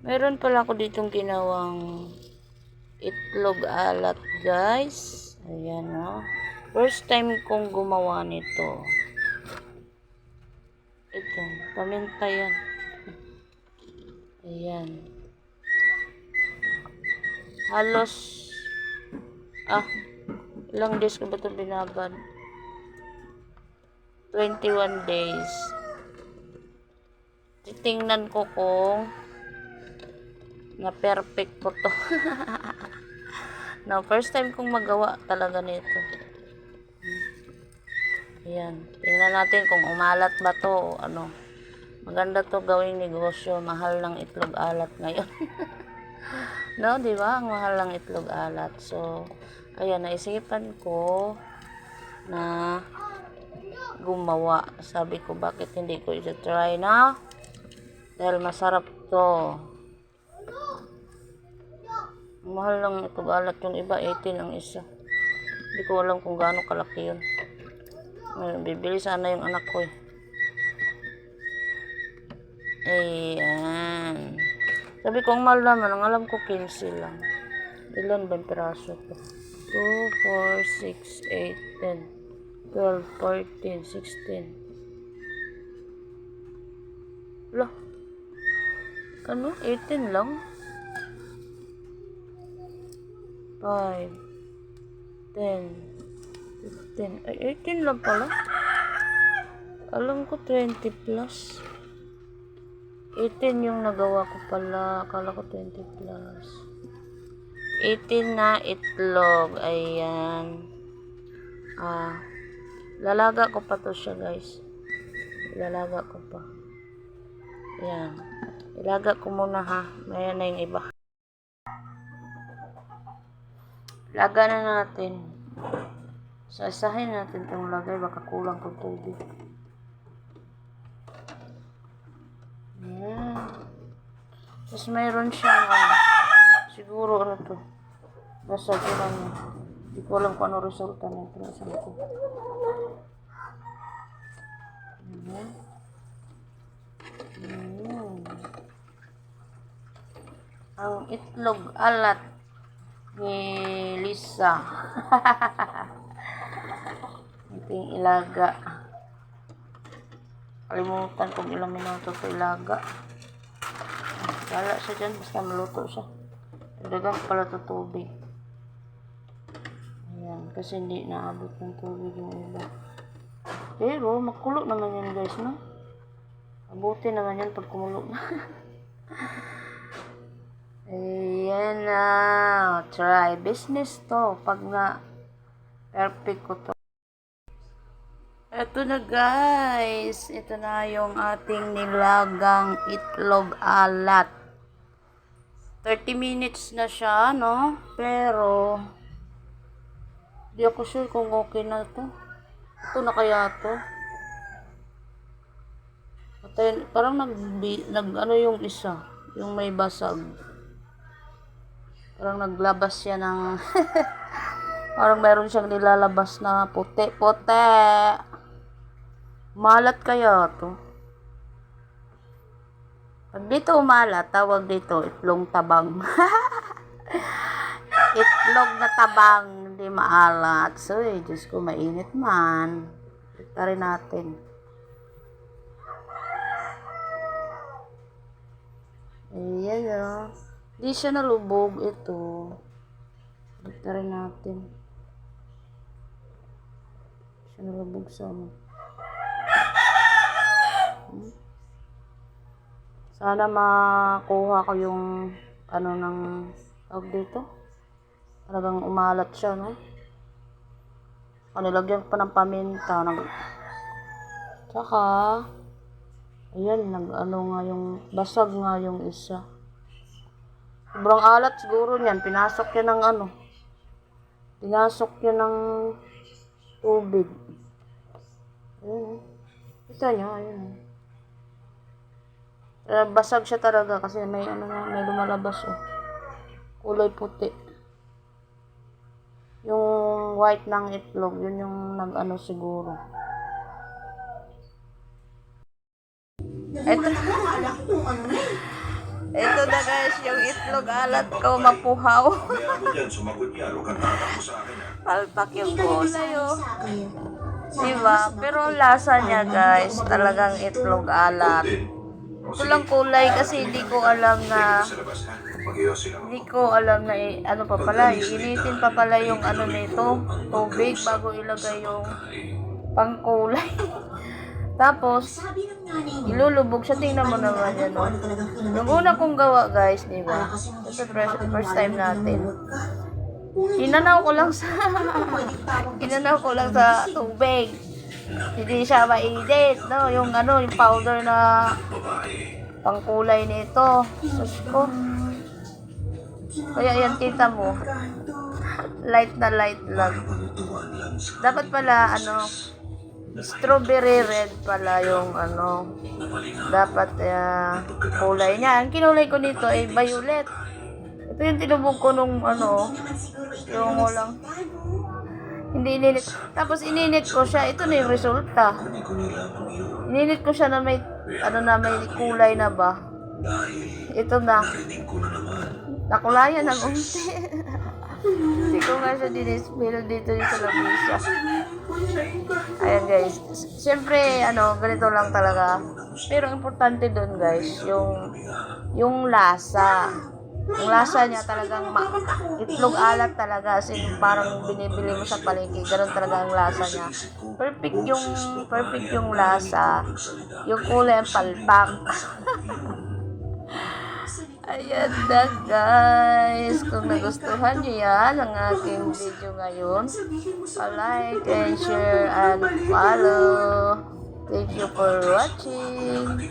Meron pala ako ditong ginawang itlog alat, guys. Ayan, no. First time kong gumawa nito. Ito, paminta yan. Ayan. Halos, ah, ilang days ko ba ito binabad? 21 days. Titingnan ko kung na perfect ko to. no, first time kong magawa talaga nito. Ayan. Tingnan natin kung umalat ba to o ano. Maganda to gawing negosyo. Mahal ng itlog alat ngayon. no, di ba? Ang mahal ng itlog alat. So, ayan, naisipan ko na gumawa. Sabi ko, bakit hindi ko i-try na? Dahil masarap to. Mahal lang ito alat yung iba 18 ang isa. Hindi ko alam kung gaano kalaki yun. Ngayon, bibili sana yung anak ko eh. Ayan. Sabi ko ang mahal naman ang alam ko 15 lang. Ilan ba piraso ko? 2, 4, 6, 8, 10 12, 14, 16 Lah, ano? 18 lang? 5, 10, 15, ay 18 lang pala. Alam ko 20 plus. 18 yung nagawa ko pala. Akala ko 20 plus. 18 na itlog. Ayan. Ah, lalaga ko pa to siya guys. Lalaga ko pa. Ayan. Ilaga ko muna ha. Maya na yung iba. Laga na natin. Sasahin natin itong lagay. Baka kulang kong tubig. Ayan. Tapos mayroon siyang ano, siguro ano to. Basta yun niya. Hindi ko alam kung ano resulta nito. Nasaan ko. Ayan. Ayan. Ang itlog alat ni Lisa. Ito yung ilaga. Kalimutan kung ilang minuto ito ilaga. Wala siya dyan, basta maluto siya. Dagang pala ito tubig. Ayan, kasi hindi naabot ng tubig yung iba. Pero, makulo naman yan guys, no? Abuti naman yan pag kumulo na. Ayan na. Try. Business to. Pag na perfect ko to. Ito na guys. Ito na yung ating nilagang itlog alat. 30 minutes na siya, no? Pero, di ako sure kung okay na to. Ito na kaya to. Patay, parang nag, nag ano yung isa, yung may basag. Parang naglabas siya ng parang meron siyang nilalabas na puti, puti. Malat kaya to. Pag dito umalat, tawag dito itlong tabang. itlog na tabang, hindi maalat. So, eh, Diyos ko, mainit man. Ito rin natin. Ayan o. Di siya nalubog ito. Rin natin. Siya nalubog sa ano. Hmm. Sana makuha ko yung ano ng tawag dito. Talagang umalat siya, no? Kanilagyan pa ng paminta. Nag... Tsaka, ayan, nag ano nga yung, basag nga yung isa. Sobrang alat siguro niyan. Pinasok yan ng ano. Pinasok yan ng tubig. Ayan. oh. Kita niyo, ayan. oh. Eh, basag siya talaga kasi may ano na, may lumalabas oh. Kulay puti. Yung white ng itlog, yun yung nag-ano siguro. Ito. Ito na guys, yung itlog alat ko mapuhaw. Palpak yung oh. Diba? Pero lasa niya guys, talagang itlog alat. Din. O, Ito sige. lang kulay kasi hindi ko alam na hindi ko alam na ano pa pala, iinitin pa pala yung ano nito, tubig bago ilagay yung pangkulay. Tapos, ilulubog siya. Tingnan mo naman yan, no? ano Yung una kong gawa, guys, di ba? Ito first, first time natin. Inanaw ko lang sa... Inanaw ko lang sa tubig. Hindi siya mainit, no? Yung ano, yung powder na pangkulay nito. Sus ko. Kaya yan, tita mo. Light na light lang. Dapat pala, ano, strawberry red pala yung ano, dapat uh, kulay niya. Ang kinulay ko nito ay violet. Ito yung tinubog ko nung ano, yung walang, hindi ininit. Tapos ininit ko siya, ito na yung resulta. Ininit ko siya na may, ano na, may kulay na ba? Ito na. Nakulayan ng unti. Hindi ko nga siya dinispil dito sa lamisa. Ayan guys. Siyempre, ano, ganito lang talaga. Pero importante doon guys, yung yung lasa. Yung lasa niya talagang ma- itlog alat talaga. As in, parang binibili mo sa palengke. Ganun talaga ang lasa niya. Perfect yung, perfect yung lasa. Yung kulay ang palpak. Ayan na guys. Kung nagustuhan niyo yan ang aking video ngayon, pa-like and share and follow. Thank you for watching.